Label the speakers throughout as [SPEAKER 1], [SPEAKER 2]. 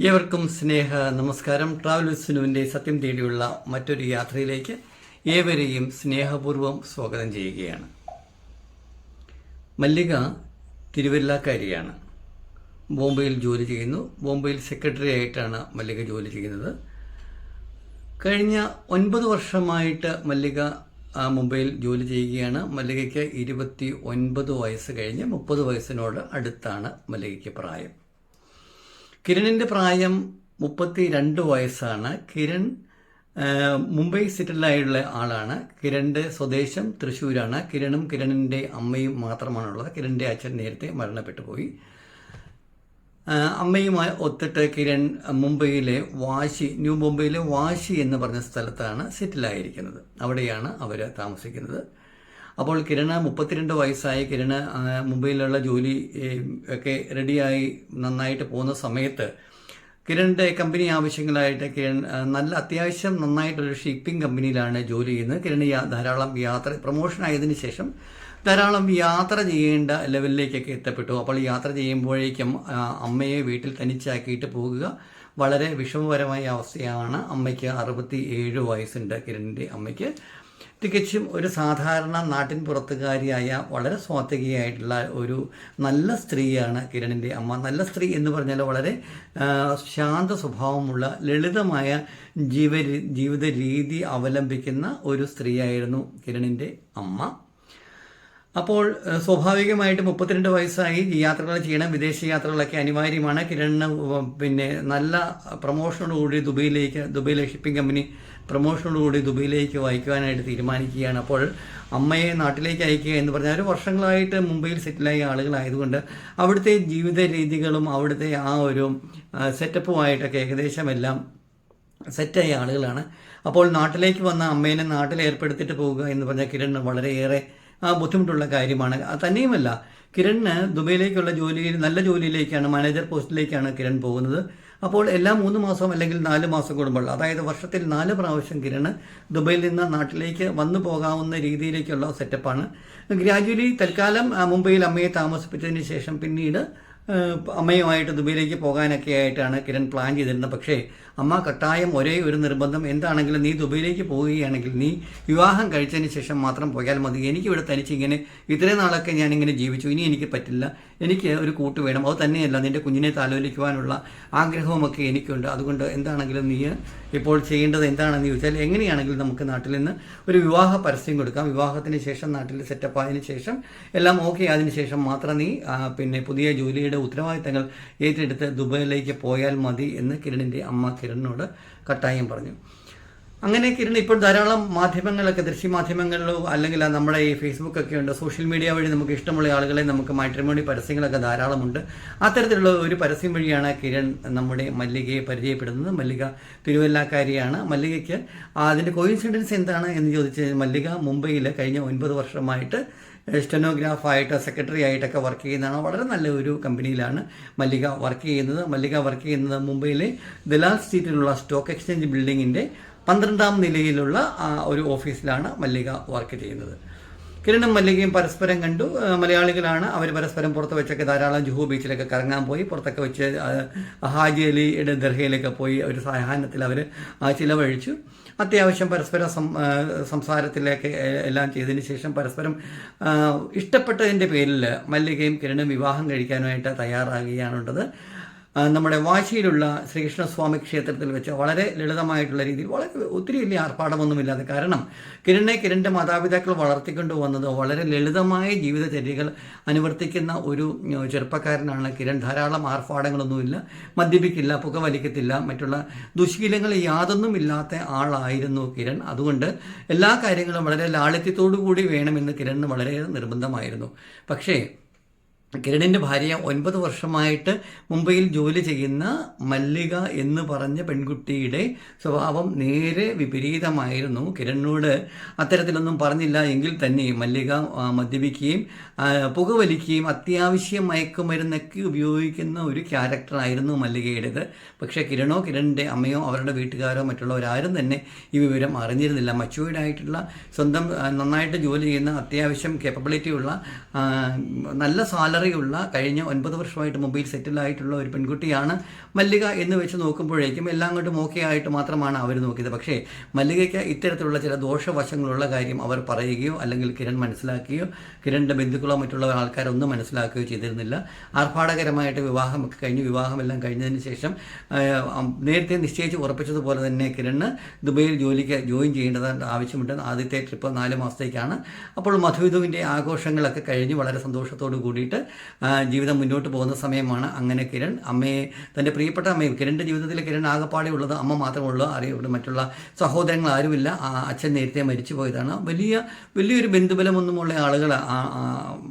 [SPEAKER 1] ഏവർക്കും സ്നേഹ നമസ്കാരം. ട്രാവൽ വിസ്നുവിന്റെ സത്യം തേടിയുള്ള മറ്റൊരു യാത്രയിലേക്ക് ഏവരെയും സ്നേഹപൂർവം സ്വാഗതം ചെയ്യുകയാണ്. മല്ലിക തിരുവല്ലാക്കാരിയാണ്. ബോംബെയിൽ ജോലി ചെയ്യുന്നു. ബോംബെയിൽ സെക്രട്ടറി ആയിട്ടാണ് മല്ലിക ജോലി ചെയ്യുന്നത്. കഴിഞ്ഞ ഒൻപത് വർഷമായിട്ട് മല്ലിക മുംബൈയിൽ ജോലി ചെയ്യുകയാണ്. മല്ലികയ്ക്ക് ഇരുപത്തി ഒൻപത് വയസ്സ് കഴിഞ്ഞ് മുപ്പത് വയസ്സിനോട് അടുത്താണ് മല്ലികയ്ക്ക് പ്രായം. കിരണിന്റെ പ്രായം മുപ്പത്തി രണ്ട് വയസ്സാണ്. കിരൺ മുംബൈ സിറ്റിലായുള്ള ആളാണ്. കിരണിന്റെ സ്വദേശം തൃശ്ശൂരാണ്. കിരണും കിരണിന്റെ അമ്മയും മാത്രമാണുള്ളത്. കിരണിന്റെ അച്ഛൻ നേരത്തെ മരണപ്പെട്ടു പോയി. അമ്മയുമായി ഒത്തിട്ട് കിരൺ മുംബൈയിലെ വാശി ന്യൂ മുംബൈയിലെ വാശി എന്ന് പറഞ്ഞ സ്ഥലത്താണ് സെറ്റിലായിരിക്കുന്നത് അവിടെയാണ് അവർ താമസിക്കുന്നത്. അപ്പോൾ കിരണ് മുപ്പത്തിരണ്ട് വയസ്സായി കിരണ് മുംബൈയിലുള്ള ജോലി ഒക്കെ റെഡിയായി നന്നായിട്ട് പോകുന്ന സമയത്ത് കിരണിന്റെ കമ്പനി ആവശ്യങ്ങളായിട്ട് കിരൺ നല്ല അത്യാവശ്യം നന്നായിട്ടൊരു ഷിപ്പിംഗ് കമ്പനിയിലാണ് ജോലി ചെയ്യുന്നത്. കിരൺ ധാരാളം യാത്ര പ്രൊമോഷൻ ആയതിനു ശേഷം ധാരാളം യാത്ര ചെയ്യേണ്ട ലെവലിലേക്കൊക്കെ എത്തപ്പെട്ടു. അപ്പോൾ യാത്ര ചെയ്യുമ്പോഴേക്കും അമ്മയെ വീട്ടിൽ തനിച്ചാക്കിയിട്ട് പോകുക വളരെ വിഷമകരമായ അവസ്ഥയാണ്. അമ്മയ്ക്ക് അറുപത്തി ഏഴ് വയസ്സുണ്ട് കിരണിന്റെ അമ്മയ്ക്ക്. തികച്ചും ഒരു സാധാരണ നാട്ടിൻ പുറത്തുകാരിയായ വളരെ സ്വാത്വികയായിട്ടുള്ള ഒരു നല്ല സ്ത്രീയാണ് കിരണിന്റെ അമ്മ. നല്ല സ്ത്രീ എന്ന് പറഞ്ഞാൽ വളരെ ശാന്ത സ്വഭാവമുള്ള ലളിതമായ ജീവ ജീവിത രീതി അവലംബിക്കുന്ന ഒരു സ്ത്രീയായിരുന്നു കിരണിന്റെ അമ്മ. അപ്പോൾ സ്വാഭാവികമായിട്ട് മുപ്പത്തിരണ്ട് വയസ്സായി യാത്രകൾ ചെയ്യണം. വിദേശ യാത്രകളൊക്കെ അനിവാര്യമാണ്. കിരണിന് പിന്നെ നല്ല പ്രൊമോഷനോടുകൂടി ദുബൈയിലേക്ക് ദുബൈയിലെ ഷിപ്പിംഗ് കമ്പനി പ്രൊമോഷനോടുകൂടി ദുബൈയിലേക്ക് വായിക്കുവാനായിട്ട് തീരുമാനിക്കുകയാണ്. അപ്പോൾ അമ്മയെ നാട്ടിലേക്ക് അയക്കുക എന്ന് പറഞ്ഞാൽ ഒരു വർഷങ്ങളായിട്ട് മുംബൈയിൽ സെറ്റിലായ ആളുകളായതുകൊണ്ട് അവിടുത്തെ ജീവിത രീതികളും അവിടുത്തെ ആ ഒരു സെറ്റപ്പുമായിട്ടൊക്കെ ഏകദേശം എല്ലാം സെറ്റായ ആളുകളാണ്. അപ്പോൾ നാട്ടിലേക്ക് വന്ന അമ്മേനെ നാട്ടിൽ ഏർപ്പെടുത്തിയിട്ട് പോവുക എന്ന് പറഞ്ഞാൽ കിരൺ വളരെയേറെ ബുദ്ധിമുട്ടുള്ള കാര്യമാണ്. തന്നെയുമല്ല കിരണിന് ദുബൈയിലേക്കുള്ള ജോലിയിൽ നല്ല ജോലിയിലേക്കാണ് മാനേജർ പോസ്റ്റിലേക്കാണ് കിരൺ പോകുന്നത്. അപ്പോൾ എല്ലാ മൂന്ന് മാസം അല്ലെങ്കിൽ നാല് മാസം കൂടുമ്പോൾ അതായത് വർഷത്തിൽ നാല് പ്രാവശ്യം കിരൺ ദുബൈയിൽ നിന്ന് നാട്ടിലേക്ക് വന്നു പോകാവുന്ന രീതിയിലേക്കുള്ള സെറ്റപ്പാണ് ഗ്രാജുവലി തൽക്കാലം മുംബൈയിൽ അമ്മയെ താമസിപ്പിച്ചതിന് ശേഷം പിന്നീട് അമ്മയുമായിട്ട് ദുബൈയിലേക്ക് പോകാനൊക്കെ ആയിട്ടാണ് കിരൺ പ്ലാൻ ചെയ്തിരുന്നത്. പക്ഷേ അമ്മ കട്ടായം ഒരേ ഒരു നിർബന്ധം. എന്താണെങ്കിലും നീ ദുബൈയിലേക്ക് പോവുകയാണെങ്കിൽ നീ വിവാഹം കഴിച്ചതിന് ശേഷം മാത്രം പോയാൽ മതി. എനിക്ക് ഇവിടെ തനിച്ച് ഇങ്ങനെ ഇത്രയും നാളൊക്കെ ഞാൻ ഇങ്ങനെ ജീവിച്ചു. ഇനി എനിക്ക് പറ്റില്ല. എനിക്ക് ഒരു കൂട്ട് വേണം. അത് തന്നെയല്ല നിന്റെ കുഞ്ഞിനെ താലോലിക്കുവാനുള്ള ആഗ്രഹവുമൊക്കെ എനിക്കുണ്ട്. അതുകൊണ്ട് എന്താണെങ്കിലും നീ ഇപ്പോൾ ചെയ്യേണ്ടത് എന്താണെന്ന് ചോദിച്ചാൽ എങ്ങനെയാണെങ്കിലും നമുക്ക് നാട്ടിൽ നിന്ന് ഒരു വിവാഹ പരസ്യം കൊടുക്കാം. വിവാഹത്തിന് ശേഷം നാട്ടിൽ സെറ്റപ്പ് ആയതിനു ശേഷം എല്ലാം ഓക്കെ ആയതിനു ശേഷം മാത്രം നീ പിന്നെ പുതിയ ജോലിയുടെ ഉത്തരവാദിത്തങ്ങൾ ഏറ്റെടുത്ത് ദുബൈയിലേക്ക് പോയാൽ മതി എന്ന് കിരണിന്റെ അമ്മ കിരണിനോട് കട്ടായം പറഞ്ഞു. അങ്ങനെ കിരൺ ഇപ്പോൾ ധാരാളം മാധ്യമങ്ങളൊക്കെ ദൃശ്യമാധ്യമങ്ങളിലോ അല്ലെങ്കിൽ നമ്മുടെ ഈ ഫേസ്ബുക്ക് ഒക്കെ ഉണ്ട്. സോഷ്യൽ മീഡിയ വഴി നമുക്ക് ഇഷ്ടമുള്ള ആളുകളെ നമുക്ക് മാട്രിമോണി പരസ്യങ്ങളൊക്കെ ധാരാളമുണ്ട്. അത്തരത്തിലുള്ള ഒരു പരസ്യം വഴിയാണ് കിരൺ നമ്മുടെ മല്ലികയെ പരിചയപ്പെടുന്നത്. മല്ലിക തിരുവല്ലാക്കാരിയാണ്. മല്ലികയ്ക്ക് അതിന്റെ കോയിൻസിഡൻസ് എന്താണ് എന്ന് ചോദിച്ച് മല്ലിക മുംബൈയിൽ കഴിഞ്ഞ ഒൻപത് വർഷമായിട്ട് സ്റ്റെനോഗ്രാഫായിട്ട് സെക്രട്ടറി ആയിട്ടൊക്കെ വർക്ക് ചെയ്യുന്നതാണ്. വളരെ നല്ല ഒരു കമ്പനിയിലാണ് മല്ലിക വർക്ക് ചെയ്യുന്നത്. മല്ലിക വർക്ക് ചെയ്യുന്നത് മുംബൈയിലെ ദലാൽ സ്ട്രീറ്റിലുള്ള സ്റ്റോക്ക് എക്സ്ചേഞ്ച് ബിൽഡിങ്ങിന്റെ പന്ത്രണ്ടാം നിലയിലുള്ള ഒരു ഓഫീസിലാണ് മല്ലിക വർക്ക് ചെയ്യുന്നത്. കിരണും മല്ലികയും പരസ്പരം കണ്ടു. മലയാളികളാണ്. അവർ പരസ്പരം പുറത്ത് വെച്ചൊക്കെ ധാരാളം ജുഹു ബീച്ചിലൊക്കെ കറങ്ങാൻ പോയി. പുറത്തൊക്കെ വെച്ച് ഹാജി അലിയുടെ ദർഹയിലൊക്കെ പോയി ഒരു സഹാനത്തിൽ അവർ ചിലവഴിച്ചു. അത്യാവശ്യം പരസ്പരം സംസാരത്തിലൊക്കെ എല്ലാം ചെയ്തതിന് ശേഷം പരസ്പരം ഇഷ്ടപ്പെട്ടതിന്റെ പേരിൽ മല്ലികയും കിരണും വിവാഹം കഴിക്കാനായിട്ട് തയ്യാറാകുകയാണുള്ളത്. ആ, നമ്മുടെ വാശിയിലുള്ള ശ്രീകൃഷ്ണസ്വാമി ക്ഷേത്രത്തിൽ വെച്ച് വളരെ ലളിതമായിട്ടുള്ള രീതിയിൽ വളരെ ഒത്തിരി വലിയ ആർഭാടമൊന്നുമില്ലാതെ കാരണം കിരണിനെ കിരണിന്റെ മാതാപിതാക്കൾ വളർത്തിക്കൊണ്ട് വന്നത് വളരെ ലളിതമായ ജീവിതചര്യകൾ അനുവർത്തിക്കുന്ന ഒരു ചെറുപ്പക്കാരനാണ്. കിരൺ ധാരാളം ആർഭാടങ്ങളൊന്നുമില്ല മദ്യപിക്കില്ല പുകവലിക്കത്തില്ല മറ്റുള്ള ദുശീലങ്ങൾ യാതൊന്നും ഇല്ലാത്ത ആളായിരുന്നു കിരൺ. അതുകൊണ്ട് എല്ലാ കാര്യങ്ങളും വളരെ ലാളിത്യത്തോടു കൂടി വേണമെന്ന് കിരണിന് വളരെ നിർബന്ധമായിരുന്നു. പക്ഷേ കിരണിന്റെ ഭാര്യ ഒൻപത് വർഷമായിട്ട് മുംബൈയിൽ ജോലി ചെയ്യുന്ന മല്ലിക എന്ന് പറഞ്ഞ പെൺകുട്ടിയുടെ സ്വഭാവം നേരെ വിപരീതമായിരുന്നു. കിരണിനോട് അത്തരത്തിലൊന്നും പറഞ്ഞില്ല. എങ്കിൽ തന്നെ മല്ലിക മദ്യപിക്കുകയും പുകവലിക്കുകയും അത്യാവശ്യം മയക്കുമരുന്നൊക്കെ ഉപയോഗിക്കുന്ന ഒരു ക്യാരക്ടറായിരുന്നു മല്ലികയുടേത്. പക്ഷേ കിരണോ കിരണിന്റെ അമ്മയോ അവരുടെ വീട്ടുകാരോ മറ്റുള്ളവരാരും തന്നെ ഈ വിവരം അറിഞ്ഞിരുന്നില്ല. മച്ചുവേർഡ് ആയിട്ടുള്ള സ്വന്തം നന്നായിട്ട് ജോലി ചെയ്യുന്ന അത്യാവശ്യം കേപ്പബിലിറ്റി ഉള്ള നല്ല സാലറി സാലറിയുള്ള കഴിഞ്ഞ ഒൻപത് വർഷമായിട്ട് മുംബൈയിൽ സെറ്റിൽ ആയിട്ടുള്ള ഒരു പെൺകുട്ടിയാണ് മല്ലിക എന്ന് വെച്ച് നോക്കുമ്പോഴേക്കും എല്ലാം കൊണ്ടും ഓക്കെ ആയിട്ട് മാത്രമാണ് അവർ നോക്കിയത്. പക്ഷേ മല്ലികയ്ക്ക് ഇത്തരത്തിലുള്ള ചില ദോഷവശങ്ങളുള്ള കാര്യം അവർ പറയുകയോ അല്ലെങ്കിൽ കിരൺ മനസ്സിലാക്കുകയോ കിരണിന്റെ ബന്ധുക്കളോ മറ്റുള്ള ആൾക്കാരൊന്നും മനസ്സിലാക്കുകയോ ചെയ്തിരുന്നില്ല. ആർഭാടകരമായിട്ട് വിവാഹമൊക്കെ കഴിഞ്ഞു വിവാഹമെല്ലാം കഴിഞ്ഞതിന് ശേഷം നേരത്തെ നിശ്ചയിച്ച് ഉറപ്പിച്ചതുപോലെ തന്നെ കിരണ് ദുബൈയിൽ ജോലിക്ക് ജോയിൻ ചെയ്യേണ്ടത് ആവശ്യമുണ്ട്. ആദ്യത്തെ ട്രിപ്പ് നാല് മാസത്തേക്കാണ്. അപ്പോൾ മധുവിധുവിന്റെ ആഘോഷങ്ങളൊക്കെ കഴിഞ്ഞ് വളരെ സന്തോഷത്തോടു കൂടിയിട്ട് ജീവിതം മുന്നോട്ട് പോകുന്ന സമയമാണ്. അങ്ങനെ കിരൺ അമ്മയെ തന്റെ പ്രിയപ്പെട്ട അമ്മയും കിരണിന്റെ ജീവിതത്തിൽ കിരൺ ആകെപ്പാടെ ഉള്ളത് അമ്മ മാത്രമേ ഉള്ളൂ അറിയപ്പെടും മറ്റുള്ള സഹോദരങ്ങൾ ആരുമില്ല. അച്ഛൻ നേരത്തെ മരിച്ചു പോയതാണ്. വലിയ വലിയൊരു ബന്ധുബലമൊന്നുമുള്ള ആളുകൾ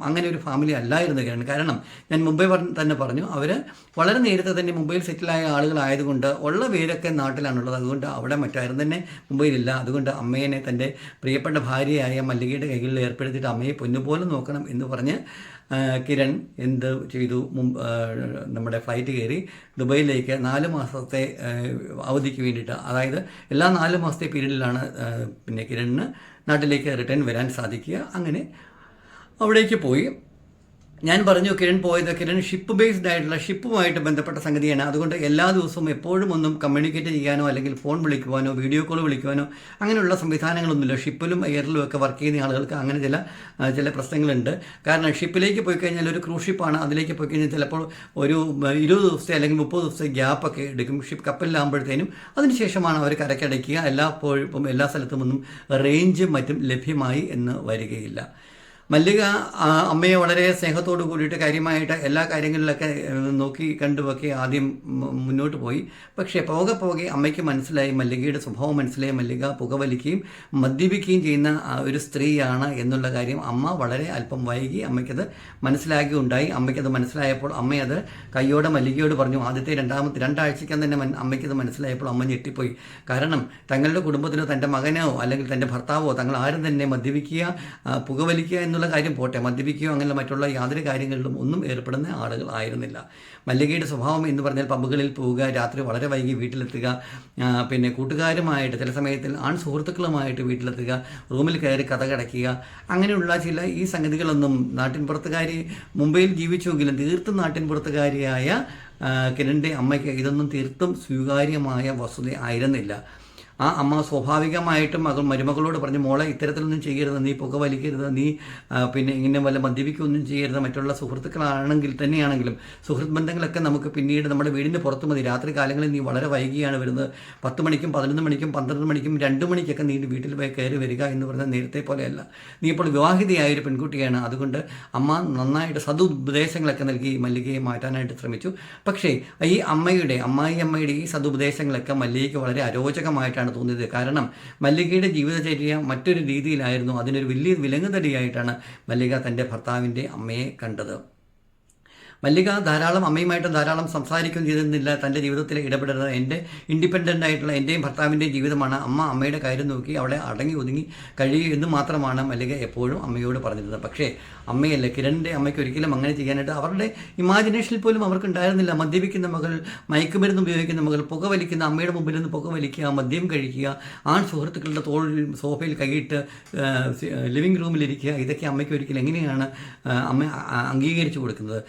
[SPEAKER 1] അങ്ങനെ ഒരു ഫാമിലി അല്ലായിരുന്നു കിരൺ. കാരണം ഞാൻ മുംബൈ തന്നെ പറഞ്ഞു അവർ വളരെ നേരത്തെ തന്നെ മുംബൈയിൽ സെറ്റിലായ ആളുകളായതുകൊണ്ട് ഉള്ള പേരൊക്കെ നാട്ടിലാണുള്ളത്. അതുകൊണ്ട് അവിടെ മറ്റാരും തന്നെ മുംബൈയിലില്ല. അതുകൊണ്ട് അമ്മയെ തന്റെ പ്രിയപ്പെട്ട ഭാര്യയായ മല്ലികയുടെ കൈകളിൽ ഏർപ്പെടുത്തിയിട്ട് അമ്മയെ പൊന്നുപോലെ നോക്കണം എന്ന് പറഞ്ഞ് കിരൺ എന്ത് ചെയ്തു? നമ്മുടെ ഫ്ലൈറ്റ് കയറി ദുബൈയിലേക്ക് നാല് മാസത്തെ അവധിക്ക് വേണ്ടിയിട്ട് അതായത് എല്ലാ നാല് മാസത്തെ പീരീഡിലാണ് പിന്നെ കിരണിന് നാട്ടിലേക്ക് റിട്ടേൺ വരാൻ സാധിക്കുക. അങ്ങനെ അവിടേക്ക് പോയി. ഞാൻ പറഞ്ഞു കിരൺ പോയത് കിരൺ ഷിപ്പ് ബേസ്ഡ് ആയിട്ടുള്ള ഷിപ്പുമായിട്ട് ബന്ധപ്പെട്ട സംഗതിയാണ്. അതുകൊണ്ട് എല്ലാ ദിവസവും എപ്പോഴും ഒന്നും കമ്മ്യൂണിക്കേറ്റ് ചെയ്യാനോ അല്ലെങ്കിൽ ഫോൺ വിളിക്കുവാനോ വീഡിയോ കോൾ വിളിക്കുവാനോ അങ്ങനെയുള്ള സംവിധാനങ്ങളൊന്നുമില്ല. ഷിപ്പിലും എയറിലും ഒക്കെ വർക്ക് ചെയ്യുന്ന ആളുകൾക്ക് അങ്ങനെ ചില ചില പ്രശ്നങ്ങളുണ്ട്. കാരണം ഷിപ്പിലേക്ക് പോയി കഴിഞ്ഞാൽ ഒരു ക്രൂസ് ഷിപ്പാണ് അതിലേക്ക് പോയി കഴിഞ്ഞാൽ ചിലപ്പോൾ ഒരു ഇരുപത് ദിവസത്തെ അല്ലെങ്കിൽ മുപ്പത് ദിവസത്തെ ഗ്യാപ്പൊക്കെ എടുക്കും. ഷിപ്പ് കപ്പലിലാകുമ്പോഴത്തേനും അതിനുശേഷമാണ് അവർ കരക്കടയ്ക്കുക എല്ലാ പോഴും എല്ലാ സ്ഥലത്തും ഒന്നും റേഞ്ചും മറ്റും ലഭ്യമായി എന്ന് വരികയില്ല. മല്ലിക അമ്മയെ വളരെ സ്നേഹത്തോട് കൂടിയിട്ട് കാര്യമായിട്ട് എല്ലാ കാര്യങ്ങളിലൊക്കെ നോക്കി കണ്ടുമൊക്കെ ആദ്യം മുന്നോട്ട് പോയി. പക്ഷേ പോകെ പോകെ അമ്മയ്ക്ക് മനസ്സിലായി മല്ലികയുടെ സ്വഭാവം മനസ്സിലായി മല്ലിക പുകവലിക്കുകയും മദ്യപിക്കുകയും ചെയ്യുന്ന ഒരു സ്ത്രീയാണ് എന്നുള്ള കാര്യം അമ്മ വളരെ അല്പം വൈകി അമ്മയ്ക്കത് മനസ്സിലാക്കുകയുണ്ടായി അമ്മയ്ക്കത് മനസ്സിലായപ്പോൾ അമ്മയത് കയ്യോടെ മല്ലികയോട് പറഞ്ഞു ആദ്യത്തെ രണ്ടാമത്തെ രണ്ടാഴ്ചയ്ക്കാൻ തന്നെ അമ്മയ്ക്കത് മനസ്സിലായപ്പോൾ അമ്മ ഞെട്ടിപ്പോയി. കാരണം തങ്ങളുടെ കുടുംബത്തിനോ തന്റെ മകനോ അല്ലെങ്കിൽ തന്റെ ഭർത്താവോ തങ്ങൾ ആരും തന്നെ മദ്യപിക്കുക പുകവലിക്കുക എന്നുള്ള കാര്യം പോട്ടെ. മദ്യപിക്കുകയോ അങ്ങനെ മറ്റുള്ള യാതൊരു കാര്യങ്ങളിലും ഒന്നും ഏർപ്പെടുന്ന ആളുകൾ ആയിരുന്നില്ല. മല്ലികയുടെ സ്വഭാവം എന്ന് പറഞ്ഞാൽ പബ്ബുകളിൽ പോവുക രാത്രി വളരെ വൈകി വീട്ടിലെത്തുക പിന്നെ കൂട്ടുകാരുമായിട്ട് ചില സമയത്തിൽ ആൺ സുഹൃത്തുക്കളുമായിട്ട് വീട്ടിലെത്തുക റൂമിൽ കയറി കഥ കടക്കുക അങ്ങനെയുള്ള ചില ഈ സംഗതികളൊന്നും നാട്ടിൻപുറത്തുകാരി മുംബൈയിൽ ജീവിച്ചുവെങ്കിലും തീർത്തും നാട്ടിൻപുറത്തുകാരിയായ കിരണിന്റെ അമ്മയ്ക്ക് ഇതൊന്നും തീർത്തും സ്വീകാര്യമായ വസ്തുത ആയിരുന്നില്ല. ആ അമ്മ സ്വാഭാവികമായിട്ടും മകൾ മരുമകളോട് പറഞ്ഞു മോളെ ഇത്തരത്തിലൊന്നും ചെയ്യരുത്. നീ പുക വലിക്കരുത്. നീ പിന്നെ ഇങ്ങനെ വല്ല മദ്യപിക്കൊന്നും ചെയ്യരുത്. മറ്റുള്ള സുഹൃത്തുക്കളാണെങ്കിൽ തന്നെയാണെങ്കിലും സുഹൃത്ത് ബന്ധങ്ങളൊക്കെ നമുക്ക് പിന്നീട് നമ്മുടെ വീടിന്റെ പുറത്ത് മതി. രാത്രി കാലങ്ങളിൽ നീ വളരെ വൈകിയാണ് വരുന്നത്. പത്ത് മണിക്കും പതിനൊന്ന് മണിക്കും പന്ത്രണ്ട് മണിക്കും രണ്ട് മണിക്കൊക്കെ നീ വീട്ടിൽ പോയി കയറി വരിക എന്ന് പറഞ്ഞാൽ നേരത്തെ പോലെയല്ല. നീ ഇപ്പോൾ വിവാഹിതയായ ഒരു പെൺകുട്ടിയാണ്. അതുകൊണ്ട് അമ്മ നന്നായിട്ട് സതുപദേശങ്ങളൊക്കെ നൽകി മല്ലികയെ മാറ്റാനായിട്ട് ശ്രമിച്ചു. പക്ഷേ ഈ അമ്മയുടെ അമ്മായി അമ്മയുടെ ഈ സതുപദേശങ്ങളൊക്കെ മല്ലികയ്ക്ക് വളരെ അരോചകമായിട്ടാണ് തോന്നിയത്. കാരണം മല്ലികയുടെ ജീവിതചര്യ മറ്റൊരു രീതിയിലായിരുന്നു. അതിനൊരു വലിയ വിലങ്ങുതടിയായിട്ടാണ് മല്ലിക തന്റെ ഭർത്താവിന്റെ അമ്മയെ കണ്ടത്. മല്ലിക ധാരാളം അമ്മയുമായിട്ട് ധാരാളം സംസാരിക്കുകയും ചെയ്തിരുന്നില്ല. തന്റെ ജീവിതത്തിൽ ഇടപെടുന്നത് എന്റെ ഇൻഡിപെൻഡന്റ് ആയിട്ടുള്ള എന്റെയും ഭർത്താവിന്റെയും ജീവിതമാണ് അമ്മ അമ്മയുടെ കാര്യം നോക്കി അവളെ അടങ്ങി ഒതുങ്ങി കഴിയൂ എന്ന് മാത്രമാണ് മല്ലിക എപ്പോഴും അമ്മയോട് പറഞ്ഞിരുന്നത്. പക്ഷേ അമ്മയല്ല കിരണിന്റെ അമ്മയ്ക്ക് ഒരിക്കലും അങ്ങനെ ചെയ്യാനായിട്ട് അവരുടെ ഇമാജിനേഷനിൽ പോലും അവർക്ക് ഉണ്ടായിരുന്നില്ല മദ്യപിക്കുന്ന മകൾ മയക്കുമരുന്ന് ഉപയോഗിക്കുന്ന മകൾ പുകവലിക്കുന്ന അമ്മയുടെ മുമ്പിൽ നിന്ന് പുകവലിക്കുക മദ്യം കഴിക്കുക ആൺ സുഹൃത്തുക്കളുടെ തോളിൽ സോഫയിൽ കൈയിട്ട് ലിവിങ് റൂമിലിരിക്കുക ഇതൊക്കെ അമ്മയ്ക്ക് ഒരിക്കലും എങ്ങനെയാണ് അമ്മ അംഗീകരിച്ചു കൊടുക്കുന്നത്?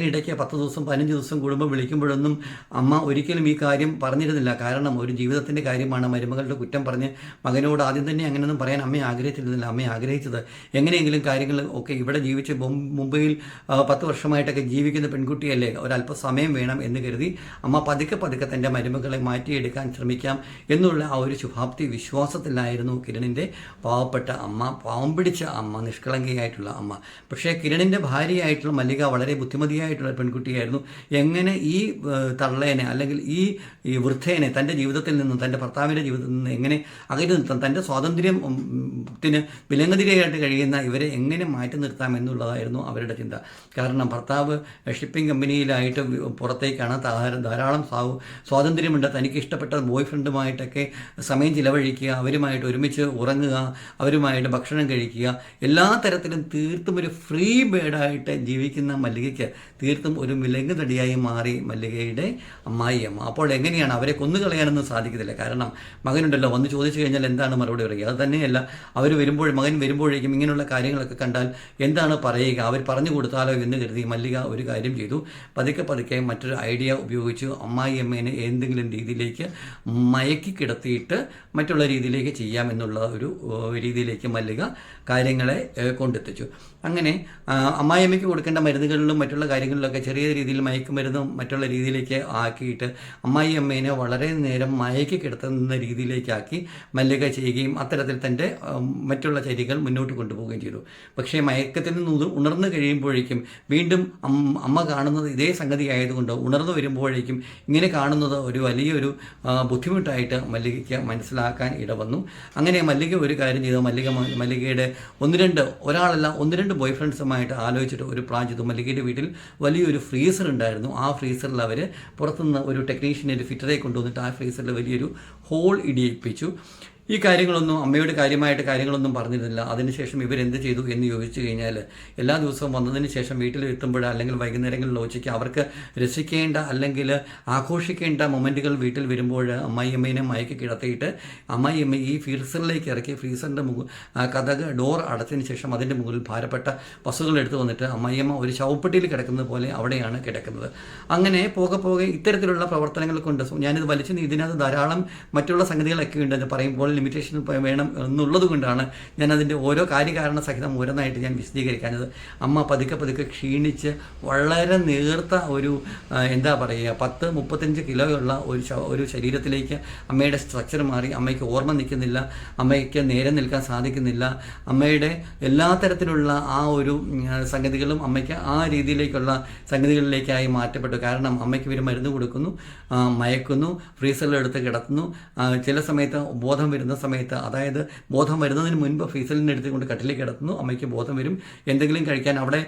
[SPEAKER 1] മകനിടയ്ക്ക് പത്ത് ദിവസം പതിനഞ്ച് ദിവസം കുടുംബം വിളിക്കുമ്പോഴൊന്നും അമ്മ ഒരിക്കലും ഈ കാര്യം പറഞ്ഞിരുന്നില്ല. കാരണം ഒരു ജീവിതത്തിന്റെ കാര്യമാണ് മരുമകളുടെ കുറ്റം പറഞ്ഞ് മകനോട് ആദ്യം തന്നെ അങ്ങനെയൊന്നും പറയാൻ അമ്മ ആഗ്രഹിച്ചിരുന്നില്ല. അമ്മ ആഗ്രഹിച്ചത് എങ്ങനെയെങ്കിലും കാര്യങ്ങൾ ഒക്കെ ഇവിടെ ജീവിച്ച് മുംബൈയിൽ പത്ത് വർഷമായിട്ടൊക്കെ ജീവിക്കുന്ന പെൺകുട്ടിയല്ലേ? ഒരല്പ സമയം വേണം എന്ന് കരുതി അമ്മ പതുക്കെ പതുക്കെ തന്റെ മരുമകളെ മാറ്റിയെടുക്കാൻ ശ്രമിക്കാം എന്നുള്ള ആ ഒരു ശുഭാപ്തി വിശ്വാസത്തിലായിരുന്നു കിരണിന്റെ പാവപ്പെട്ട അമ്മ പാവം പിടിച്ച അമ്മ നിഷ്കളങ്കയായിട്ടുള്ള അമ്മ. പക്ഷേ കിരണിന്റെ ഭാര്യയായിട്ടുള്ള മല്ലിക വളരെ ബുദ്ധിമതിയായിട്ടുള്ള ഒരു പെൺകുട്ടിയായിരുന്നു. എങ്ങനെ ഈ തള്ളേനെ അല്ലെങ്കിൽ ഈ വൃദ്ധേനെ തന്റെ ജീവിതത്തിൽ നിന്നും തന്റെ ഭർത്താവിന്റെ ജീവിതത്തിൽ നിന്ന് എങ്ങനെ അകറ്റി നിർത്താം തന്റെ സ്വാതന്ത്ര്യം ഉം, ത്തിന് വിലങ്ങതിരയായിട്ട് കഴിയുന്ന ഇവരെ എങ്ങനെ മാറ്റി നിർത്താം എന്നുള്ളതായിരുന്നു അവരുടെ ചിന്ത. കാരണം ഭർത്താവ് ഷിപ്പിംഗ് കമ്പനിയിലായിട്ട് പുറത്തേക്കാണ് ധാരാ- ധാരാളം സ്വാ- സ്വാതന്ത്ര്യമുണ്ട്. തനിക്ക് ഇഷ്ടപ്പെട്ട ബോയ് ഫ്രണ്ടുമായിട്ടൊക്കെ സമയം ചിലവഴിക്കുക അവരുമായിട്ട് ഒരുമിച്ച് ഉറങ്ങുക അവരുമായിട്ട് ഭക്ഷണം കഴിക്കുക എല്ലാ തരത്തിലും തീർത്തും ഒരു ഫ്രീ ബേഡായിട്ട് ജീവിക്കുന്ന മല്ലികയ്ക്ക് തീർത്തും ഒരു വിലങ്ങ് തടിയായി മാറി മല്ലികയുടെ അമ്മായിയമ്മ അപ്പോൾ എങ്ങനെയാണ് അവരെ കൊന്നുകളയാനൊന്നും സാധിക്കത്തില്ല. കാരണം മകനുണ്ടല്ലോ വന്ന് ചോദിച്ചു കഴിഞ്ഞാൽ എന്താണ് മറുപടി പറയുക? അത് തന്നെയല്ല അവർ വരുമ്പോൾ മകൻ വരുമ്പോഴേക്കും ഇങ്ങനെയുള്ള കാര്യങ്ങളൊക്കെ കണ്ടാൽ എന്താണ് പറയുക? അവർ പറഞ്ഞു കൊടുത്താലോ എന്ന് കരുതി മല്ലിക ഒരു കാര്യം ചെയ്തു. പതുക്കെ പതുക്കെ മറ്റൊരു ഐഡിയ ഉപയോഗിച്ച്. അമ്മായി അമ്മേനെ എന്തെങ്കിലും രീതിയിലേക്ക് മയക്കി കിടത്തിയിട്ട് മറ്റുള്ള രീതിയിലേക്ക് ചെയ്യാമെന്നുള്ള ഒരു രീതിയിലേക്ക് മല്ലിക കാര്യങ്ങളെ കൊണ്ടെത്തിച്ചു. അങ്ങനെ അമ്മായിയമ്മയ്ക്ക് കൊടുക്കേണ്ട മരുന്നുകളിലും മറ്റുള്ള കാര്യങ്ങളിലൊക്കെ ചെറിയ രീതിയിൽ മയക്കുമരുന്നും മറ്റുള്ള രീതിയിലേക്ക് ആക്കിയിട്ട് അമ്മായി അമ്മേനെ വളരെ നേരം മയക്കി കിടത്തുന്ന രീതിയിലേക്കാക്കി മല്ലിക ചെയ്യുകയും അത്തരത്തിൽ തന്റെ മറ്റുള്ള ചരികൾ മുന്നോട്ട് കൊണ്ടുപോവുകയും ചെയ്തു. പക്ഷേ മയക്കത്തിൽ നിന്ന് ഉണർന്നു കഴിയുമ്പോഴേക്കും വീണ്ടും അമ്മ കാണുന്നത് ഇതേ സംഗതി ആയതുകൊണ്ട് ഉണർന്നു വരുമ്പോഴേക്കും ഇങ്ങനെ കാണുന്നത് ഒരു വലിയൊരു ബുദ്ധിമുട്ടായിട്ട് മല്ലികയ്ക്ക് മനസ്സിലാക്കാൻ ഇടവന്നു. അങ്ങനെ മല്ലിക ഒരു കാര്യം ചെയ്തു. മല്ലിക മല്ലികയുടെ ഒന്ന് രണ്ട് ഒരാളല്ല ഒന്ന് രണ്ട് ബോയ് ഫ്രണ്ട്സുമായിട്ട് ആലോചിച്ചിട്ട് ഒരു പ്ലാൻ ചെയ്തു. മല്ലികയുടെ വീട്ടിൽ വലിയൊരു ഫ്രീസർ ഉണ്ടായിരുന്നു. ആ ഫ്രീസറിൽ അവർ പുറത്തുനിന്ന് ഒരു ടെക്നീഷ്യനെ ഫിറ്ററെ കൊണ്ടുവന്നിട്ട് ആ ഫ്രീസറിൽ വലിയൊരു ഹോൾ ഇടിയിപ്പിച്ചു. ഈ കാര്യങ്ങളൊന്നും അമ്മയോട് കാര്യമായിട്ട് കാര്യങ്ങളൊന്നും പറഞ്ഞിരുന്നില്ല. അതിനുശേഷം ഇവരെന്ത് ചെയ്തു എന്ന് ചോദിച്ചു കഴിഞ്ഞാൽ എല്ലാ ദിവസവും വന്നതിന് ശേഷം വീട്ടിൽ എത്തുമ്പോൾ അല്ലെങ്കിൽ വൈകുന്നേരങ്ങളിൽ ഉച്ചയ്ക്ക് അവർക്ക് രസിക്കേണ്ട അല്ലെങ്കിൽ ആഘോഷിക്കേണ്ട മൊമെന്റുകൾ വീട്ടിൽ വരുമ്പോൾ അമ്മായിയമ്മേനെ മയക്കി കിടത്തിയിട്ട് അമ്മായിയമ്മ ഈ ഫ്രീസറിലേക്ക് ഇറക്കി ഫ്രീസറിന്റെ മുകൾ കഥക ഡോർ അടച്ചതിന് ശേഷം അതിന്റെ മുകളിൽ ഭാരപ്പെട്ട വസ്തുക്കൾ എടുത്തു വന്നിട്ട് അമ്മായിയമ്മ ഒരു ശവപ്പെട്ടിയിൽ കിടക്കുന്നത് പോലെ അവിടെയാണ് കിടക്കുന്നത്. അങ്ങനെ പോകെ പോകെ ഇത്തരത്തിലുള്ള പ്രവർത്തനങ്ങൾ കൊണ്ട് ഞാനിത് വലിച്ചു ഇതിനകത്ത് ധാരാളം മറ്റുള്ള സംഗതികളൊക്കെ ഉണ്ട് പറയുമ്പോൾ ലിമിറ്റേഷൻ വേണം എന്നുള്ളത് കൊണ്ടാണ് ഞാൻ അതിന്റെ ഓരോ കാര്യകാരണ സഹിതം ഓരോന്നായിട്ട് ഞാൻ വിശദീകരിക്കാഞ്ഞത്. അമ്മ പതുക്കെ പതുക്കെ ക്ഷീണിച്ച് വളരെ നേർത്ത ഒരു എന്താ പറയുക പത്ത് മുപ്പത്തഞ്ച് കിലോയുള്ള ഒരു ഒരു ശരീരത്തിലേക്ക് അമ്മയുടെ സ്ട്രക്ചർ മാറി. അമ്മയ്ക്ക് ഓർമ്മ നിൽക്കുന്നില്ല. അമ്മയ്ക്ക് നേരെ നിൽക്കാൻ സാധിക്കുന്നില്ല. അമ്മയുടെ എല്ലാ തരത്തിലുള്ള ആ ഒരു സംഗതികളും അമ്മയ്ക്ക് ആ രീതിയിലേക്കുള്ള സംഗതികളിലേക്കായി മാറ്റപ്പെട്ടു. കാരണം അമ്മയ്ക്ക് ഇവർ മരുന്ന് കൊടുക്കുന്നു മയക്കുന്നു ഫ്രീസറിലെടുത്ത് കിടത്തുന്നു. ചില സമയത്ത് ബോധം വരുന്ന സമയത്ത് അതായത് ബോധം വരുന്നതിന് മുൻപ് ഫീസലിനെ എടുത്തുകൊണ്ട് കട്ടിലേക്ക് കിടത്തുന്നു അമ്മയ്ക്ക് ബോധം വരും. എന്തെങ്കിലും കഴിക്കാൻ അവിടെ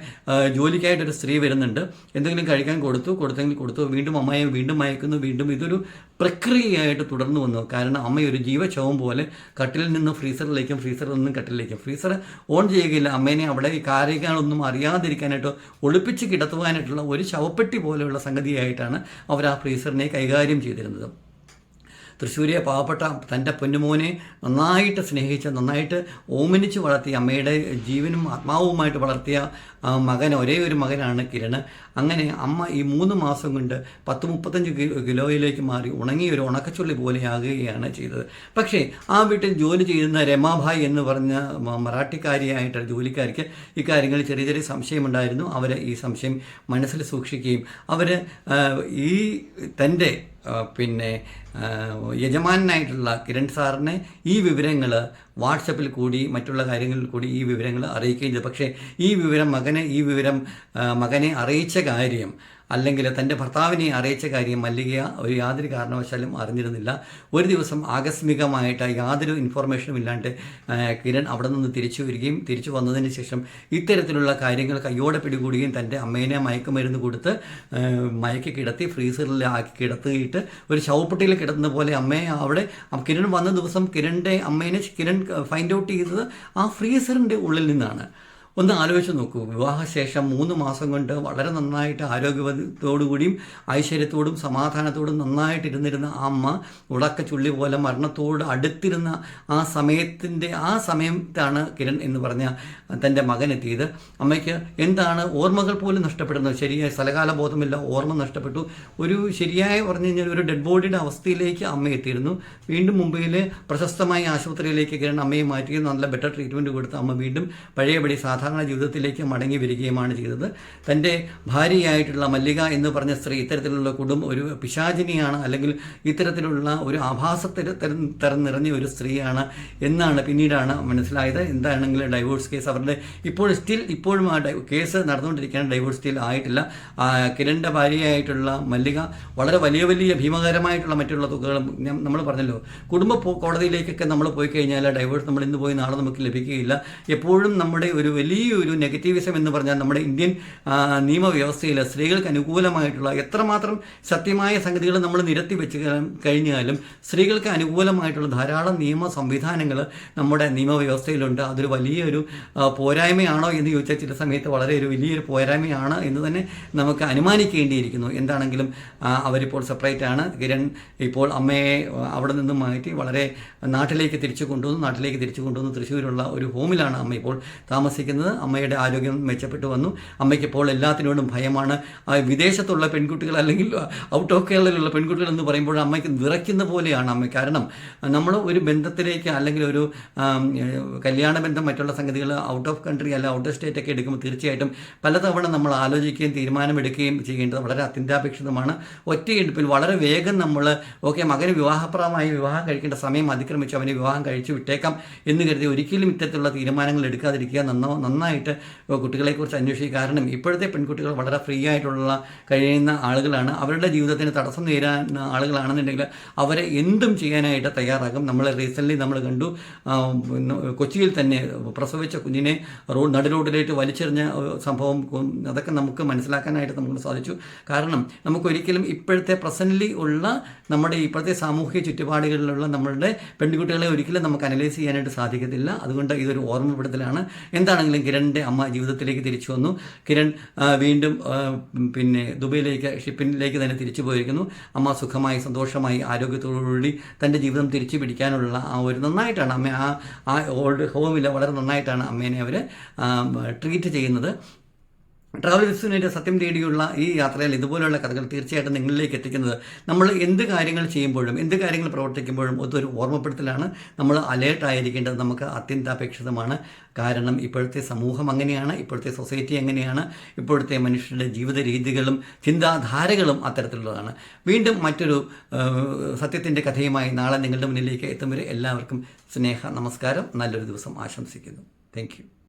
[SPEAKER 1] ജോലിക്കായിട്ടൊരു സ്ത്രീ വരുന്നുണ്ട്. എന്തെങ്കിലും കഴിക്കാൻ കൊടുത്തു കൊടുത്തെങ്കിൽ കൊടുത്തു. വീണ്ടും അമ്മയെ വീണ്ടും മയക്കുന്നു വീണ്ടും ഇതൊരു പ്രക്രിയയായിട്ട് തുടർന്നു വന്നു. കാരണം അമ്മ ഒരു ജീവശവം പോലെ കട്ടിലിൽ നിന്ന് ഫ്രീസറിലേക്കും ഫ്രീസറിൽ നിന്നും കട്ടിലേക്കും ഫ്രീസർ ഓൺ ചെയ്യുകയില്ല. അമ്മേനെ അവിടെ കാര്യങ്ങളൊന്നും അറിയാതിരിക്കാനായിട്ടോ ഒളിപ്പിച്ച് കിടത്തുവാനായിട്ടുള്ള ഒരു ശവപ്പെട്ടി പോലെയുള്ള സംഗതിയായിട്ടാണ് അവർ ആ ഫ്രീസറിനെ കൈകാര്യം ചെയ്തിരുന്നത്. തൃശ്ശൂരിയെ പാവപ്പെട്ട തന്റെ പൊന്നുമോനെ നന്നായിട്ട് സ്നേഹിച്ച് നന്നായിട്ട് ഓമനിച്ച് വളർത്തിയ അമ്മയുടെ ജീവനും ആത്മാവുമായിട്ട് വളർത്തിയ മകൻ ഒരേ ഒരു മകനാണ് കിരൺ അങ്ങനെ അമ്മ ഈ മൂന്ന് മാസം കൊണ്ട് പത്ത് മുപ്പത്തഞ്ച് കിലോയിലേക്ക് മാറി ഉണങ്ങിയ ഒരു ഉണക്കച്ചുള്ളി പോലെയാകുകയാണ് ചെയ്തത്. പക്ഷേ ആ വീട്ടിൽ ജോലി ചെയ്യുന്ന രമാഭായ് എന്ന് പറഞ്ഞ മറാഠിക്കാരിയായിട്ട് ജോലിക്കാർക്ക് ഈ കാര്യങ്ങളിൽ ചെറിയ ചെറിയ സംശയമുണ്ടായിരുന്നു. അവർ ഈ സംശയം മനസ്സിൽ സൂക്ഷിക്കുകയും അവർ ഈ തന്റെ പിന്നെ യജമാനായിട്ടുള്ള കിരൺ സാറിനെ ഈ വിവരങ്ങൾ വാട്സപ്പിൽ കൂടി മറ്റുള്ള കാര്യങ്ങളിൽ കൂടി ഈ വിവരങ്ങൾ അറിയിക്കുകയും ചെയ്തു. പക്ഷേ ഈ വിവരം മകനെ ഈ വിവരം മകനെ അറിയിച്ച കാര്യം അല്ലെങ്കിൽ തന്റെ ഭർത്താവിനെ അറിയിച്ച കാര്യം മല്ലികയ ഒരു യാതൊരു കാരണവശാലും അറിഞ്ഞിരുന്നില്ല. ഒരു ദിവസം ആകസ്മികമായിട്ട് യാതൊരു ഇൻഫോർമേഷനും ഇല്ലാണ്ട് കിരൺ അവിടെ നിന്ന് തിരിച്ചു വരികയും തിരിച്ചു വന്നതിന് ശേഷം ഇത്തരത്തിലുള്ള കാര്യങ്ങൾ കയ്യോടെ പിടികൂടുകയും തന്റെ അമ്മേനെ മയക്കുമരുന്ന് കൊടുത്ത് മയക്കി കിടത്തി ഫ്രീസറിൽ ആക്കി കിടത്തിയിട്ട് ഒരു ശവപ്പെട്ടിയിൽ കിടന്ന പോലെ അമ്മയെ അവിടെ കിരൺ വന്ന ദിവസം കിരണിന്റെ അമ്മേനെ കിരൺ ഫൈൻഡ് ഔട്ട് ചെയ്തത് ആ ഫ്രീസറിന്റെ ഉള്ളിൽ നിന്നാണ്. ഒന്ന് ആലോചിച്ച് നോക്കൂ. വിവാഹശേഷം മൂന്ന് മാസം കൊണ്ട് വളരെ നന്നായിട്ട് ആരോഗ്യത്തോടുകൂടിയും ഐശ്വര്യത്തോടും സമാധാനത്തോടും നന്നായിട്ട് ഇരുന്നിരുന്ന ആ അമ്മ ഉടക്ക ചുള്ളി പോലെ മരണത്തോട് അടുത്തിരുന്ന ആ സമയത്തിന്റെ ആ സമയത്താണ് കിരൺ എന്ന് പറഞ്ഞ തന്റെ മകൻ എത്തിയത്. അമ്മയ്ക്ക് എന്താണ് ഓർമ്മകൾ പോലും നഷ്ടപ്പെടുന്നത്? ശരിയായ സ്ഥലകാല ബോധമില്ല ഓർമ്മ നഷ്ടപ്പെട്ടു. ഒരു ശരിയായ പറഞ്ഞു കഴിഞ്ഞാൽ ഒരു ഡെഡ് ബോഡിയുടെ അവസ്ഥയിലേക്ക് അമ്മ എത്തിയിരുന്നു. വീണ്ടും മുംബൈയിലെ പ്രശസ്തമായ ആശുപത്രിയിലേക്ക് കിരൺ അമ്മയെ മാറ്റി. നല്ല ബെറ്റർ ട്രീറ്റ്മെന്റ് കൊടുത്ത് അമ്മ വീണ്ടും പഴയപടി സാധാരണ ജീവിതത്തിലേക്ക് മടങ്ങി വരികയുമാണ് ചെയ്തത്. തന്റെ ഭാര്യയായിട്ടുള്ള മല്ലിക എന്ന് പറഞ്ഞ സ്ത്രീ ഇത്തരത്തിലുള്ള കുടുംബം ഒരു പിശാചിനിയാണ് അല്ലെങ്കിൽ ഇത്തരത്തിലുള്ള ഒരു ആഭാസത്തിൽ തരം നിറഞ്ഞ ഒരു സ്ത്രീയാണ് എന്നാണ് പിന്നീടാണ് മനസ്സിലായത്. എന്താണെങ്കിലും ഡൈവോഴ്സ് കേസ് അവരുടെ ഇപ്പോൾ സ്റ്റിൽ ഇപ്പോഴും ആ കേസ് നടന്നുകൊണ്ടിരിക്കുകയാണ് ഡൈവോഴ്സ് സ്റ്റിൽ ആയിട്ടില്ല. കിരണിന്റെ ഭാര്യയായിട്ടുള്ള മല്ലിക വളരെ വലിയ വലിയ ഭീമകരമായിട്ടുള്ള മറ്റുള്ള തുകകളും നമ്മൾ പറഞ്ഞല്ലോ കുടുംബ കോടതിയിലേക്കൊക്കെ നമ്മൾ പോയി കഴിഞ്ഞാൽ ഡൈവോഴ്സ് നമ്മൾ ഇന്ന് പോയി നാളെ നമുക്ക് ലഭിക്കുകയില്ല. എപ്പോഴും നമ്മുടെ ഒരു വലിയ വലിയൊരു നെഗറ്റീവിസം എന്ന് പറഞ്ഞാൽ നമ്മുടെ ഇന്ത്യൻ നിയമവ്യവസ്ഥയിൽ സ്ത്രീകൾക്ക് അനുകൂലമായിട്ടുള്ള എത്രമാത്രം സത്യമായ സംഗതികൾ നമ്മൾ നിരത്തി വെച്ച് കഴിഞ്ഞാലും സ്ത്രീകൾക്ക് അനുകൂലമായിട്ടുള്ള ധാരാളം നിയമ സംവിധാനങ്ങൾ നമ്മുടെ നിയമവ്യവസ്ഥയിലുണ്ട്. അതൊരു വലിയൊരു പോരായ്മയാണോ എന്ന് ചോദിച്ചാൽ ചില സമയത്ത് വളരെ ഒരു വലിയൊരു പോരായ്മയാണ് എന്ന് തന്നെ നമുക്ക് അനുമാനിക്കേണ്ടിയിരിക്കുന്നു. എന്താണെങ്കിലും അവരിപ്പോൾ സെപ്പറേറ്റ് ആണ്. കിരൺ ഇപ്പോൾ അമ്മയെ അവിടെ നിന്നും മാറ്റി വളരെ നാട്ടിലേക്ക് തിരിച്ചു കൊണ്ടുവന്നു. നാട്ടിലേക്ക് തിരിച്ചു കൊണ്ടുവന്നു തൃശ്ശൂരുള്ള ഒരു ഹോമിലാണ് അമ്മ ഇപ്പോൾ താമസിക്കുന്നത്. അമ്മയുടെ ആരോഗ്യം മെച്ചപ്പെട്ടു വന്നു. അമ്മയ്ക്ക് ഇപ്പോൾ എല്ലാത്തിനോടും ഭയമാണ്. വിദേശത്തുള്ള പെൺകുട്ടികൾ അല്ലെങ്കിൽ ഔട്ട് ഓഫ് കേരളയിലുള്ള പെൺകുട്ടികൾ എന്ന് പറയുമ്പോൾ അമ്മയ്ക്ക് വിറയ്ക്കുന്ന പോലെയാണ് അമ്മ. കാരണം നമ്മൾ ഒരു ബന്ധത്തിലേക്ക് അല്ലെങ്കിൽ ഒരു കല്യാണ ബന്ധം മറ്റുള്ള സംഗതികൾ ഔട്ട് ഓഫ് കൺട്രി അല്ല ഔട്ട് ഓഫ് സ്റ്റേറ്റ് ഒക്കെ എടുക്കുമ്പോൾ തീർച്ചയായിട്ടും പലതവണ നമ്മൾ ആലോചിക്കുകയും തീരുമാനമെടുക്കുകയും ചെയ്യേണ്ടത് വളരെ അത്യന്താപേക്ഷിതമാണ്. ഒറ്റയെടുപ്പിൽ വളരെ വേഗം നമ്മൾ ഓക്കെ മകന് വിവാഹപ്രായമായി വിവാഹം കഴിക്കേണ്ട സമയം അതിക്രമിച്ചു അവനെ വിവാഹം കഴിച്ചു വിട്ടേക്കാം എന്ന് കരുതി ഒരിക്കലും ഇത്തരത്തിലുള്ള തീരുമാനങ്ങൾ എടുക്കാതിരിക്കുക നന്നോ നന്നായിട്ട് കുട്ടികളെക്കുറിച്ച് അന്വേഷിക്കുക. കാരണം ഇപ്പോഴത്തെ പെൺകുട്ടികൾ വളരെ ഫ്രീ ആയിട്ടുള്ള കഴിയുന്ന ആളുകളാണ്. അവരുടെ ജീവിതത്തിന് തടസ്സം നേരാൻ ആളുകളാണെന്നുണ്ടെങ്കിൽ അവരെ എന്തും ചെയ്യാനായിട്ട് തയ്യാറാകും. നമ്മൾ റീസെന്റ്ലി നമ്മൾ കണ്ടു കൊച്ചിയിൽ തന്നെ പ്രസവിച്ച കുഞ്ഞിനെ റോഡ് നടുറോഡിലേക്ക് വലിച്ചെറിഞ്ഞ സംഭവം അതൊക്കെ നമുക്ക് മനസ്സിലാക്കാനായിട്ട് നമുക്ക് സാധിച്ചു. കാരണം നമുക്കൊരിക്കലും ഇപ്പോഴത്തെ പ്രസന്റ്ലി ഉള്ള നമ്മുടെ ഇപ്പോഴത്തെ സാമൂഹിക ചുറ്റുപാടുകളിലുള്ള നമ്മളുടെ പെൺകുട്ടികളെ ഒരിക്കലും നമുക്ക് അനലൈസ് ചെയ്യാനായിട്ട് സാധിക്കത്തില്ല. അതുകൊണ്ട് ഇതൊരു ഓർമ്മപ്പെടുത്തലാണ്. എന്താണെങ്കിലും കിരണിന്റെ അമ്മ ജീവിതത്തിലേക്ക് തിരിച്ചു വന്നു. കിരൺ വീണ്ടും പിന്നെ ദുബൈയിലേക്ക് ഷിപ്പിനിലേക്ക് തന്നെ തിരിച്ചു പോയിരിക്കുന്നു. അമ്മ സുഖമായി സന്തോഷമായി ആരോഗ്യത്തോടുകൂടി തന്റെ ജീവിതം തിരിച്ചു പിടിക്കാനുള്ള ആ ഒരു നന്നായിട്ടാണ് അമ്മ ആ ആ ഓൾഡ് ഹോമിൽ വളരെ നന്നായിട്ടാണ് അമ്മേനെ അവർ ട്രീറ്റ് ചെയ്യുന്നത്. ട്രാവൽ വിസുവിന്റെ സത്യം തേടിയുള്ള ഈ യാത്രയിൽ ഇതുപോലെയുള്ള കഥകൾ തീർച്ചയായിട്ടും നിങ്ങളിലേക്ക് എത്തിക്കുന്നത് നമ്മൾ എന്ത് കാര്യങ്ങൾ ചെയ്യുമ്പോഴും എന്ത് കാര്യങ്ങൾ പ്രവർത്തിക്കുമ്പോഴും അതൊരു ഓർമ്മപ്പെടുത്തലാണ്. നമ്മൾ അലേർട്ട് ആയിരിക്കേണ്ടത് നമുക്ക് അത്യന്താപേക്ഷിതമാണ്. കാരണം ഇപ്പോഴത്തെ സമൂഹം അങ്ങനെയാണ് ഇപ്പോഴത്തെ സൊസൈറ്റി എങ്ങനെയാണ് ഇപ്പോഴത്തെ മനുഷ്യരുടെ ജീവിത രീതികളും ചിന്താധാരകളും അത്തരത്തിലുള്ളതാണ്. വീണ്ടും മറ്റൊരു സത്യത്തിന്റെ കഥയുമായി നാളെ നിങ്ങളുടെ മുന്നിലേക്ക് എത്തും വരെ എല്ലാവർക്കും സ്നേഹ നമസ്കാരം. നല്ലൊരു ദിവസം ആശംസിക്കുന്നു. താങ്ക്